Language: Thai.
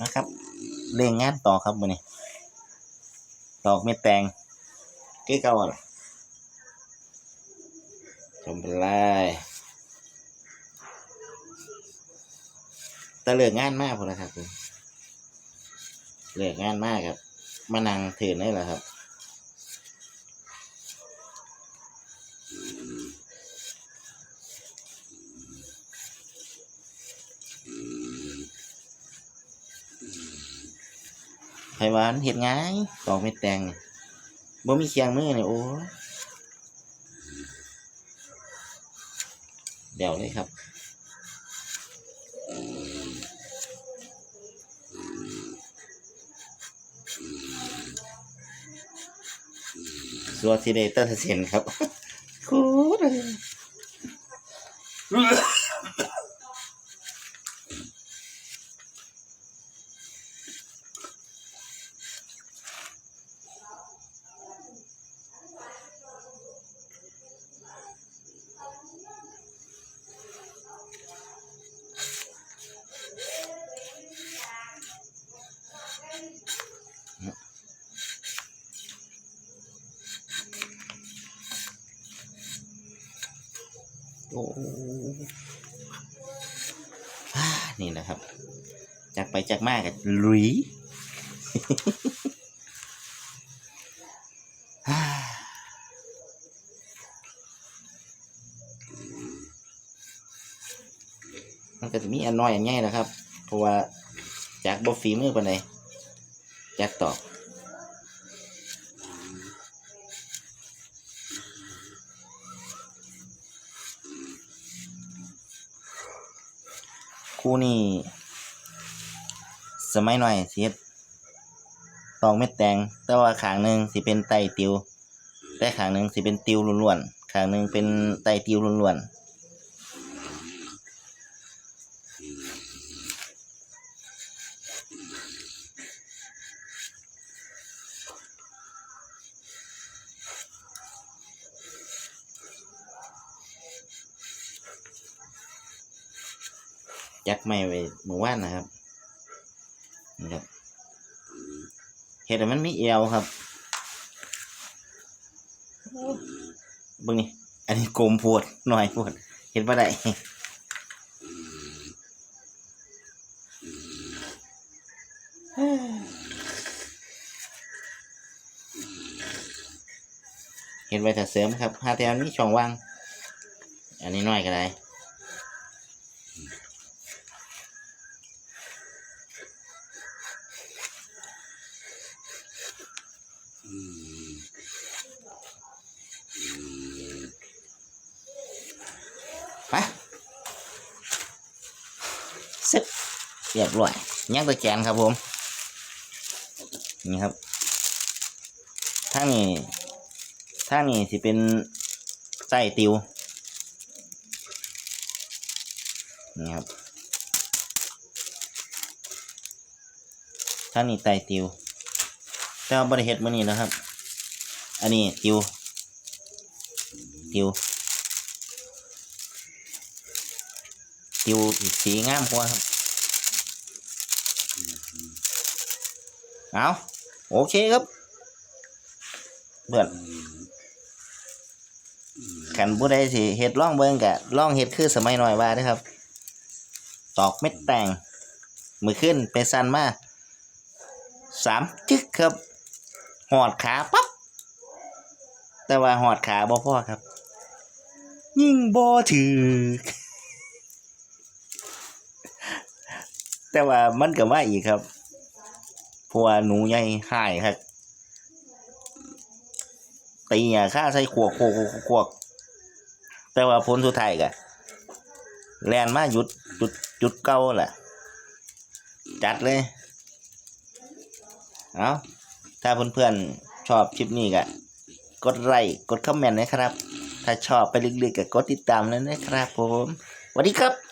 นะครับเร่งงานต่อครับมื้อนี้ตอกเม็ดแตงเก้เก่าอะล่ะชมไปเลยตะเลิกงานมากพอแล้วครับเลิกงานมากครับ มานั่งเถือนได้แล้วครับ ไผหวานเฮ็ดง่ายตอกเม็ดแตงนี่บ่มีเคียงมือนี่โอ้เดี๋ยวเลยครับสัวสิได้ตัดเสียนครับโคตร อ้อ่านี่นะครับ จากไปจากมากกับลุยอ่ามันก็จะมีอันน้อยอันใหญ่นะครับ เพราะว่าจากบฝีมือปานใดจากตอก คู่นี้สมัยหน่อยสิเฮ็ดตอกเม็ดแตงแต่ว่าขางหนึ่งสิเป็นไตติว แต่ขางหนึ่งสิเป็นติวล้วนๆขางหนึ่งเป็นไตติวล้วนๆ จักไม่ไว้เมื่อวานนะครับนี่ครับเห็ดมันมีเอวครับเบิ่งนี่อันนี้โกมปวดหน่อยปวดเห็นปะได้เห็นไว้ถ้าเสริมครับหาแต่มันมีช่องว่าง อันนี้น้อยก็ได้ เสร็จเรียบร้อยย่างตะแกนครับผม นี่ครับทางนี้ทางนี้สิเป็นไส้ติว นี่ครับทางนี้ไตติว แต่ว่าบริเฮ็ดมื้อนี้นะครับ อันนี้ติว ติว ติวอีกสีงามกว่าครับ เอาโอเคครับเบื่อขันผู้ใดสิเฮ็ดล่องเบิ่งกะล่องเฮ็ดคือสมัยหน่อยว่าเด้อครับ ตอกเม็ดแตงมือขึ้นไปสั้นมาสามจึกครับ หอดขาปั๊บ แต่ว่าหอดขาบ่พ่อครับ ยิ่งบ่ถือ แต่ว่ามันก็ว่าอีกครับเพราะว่าหนูใหญ่หายครับตีอะข้าใส่ขวกขวกขวกแต่ว่าผลสุดท้ายก็แลนมาหยุดจุดจุดเก้าแหละจัดเลย เอาถ้าเพื่อนๆชอบคลิปนี้ก็กดไลค์กดคอมเมนต์นะครับ ถ้าชอบไปลึกๆก็กดติดตามแล้วนะครับผมสวัสดีครับ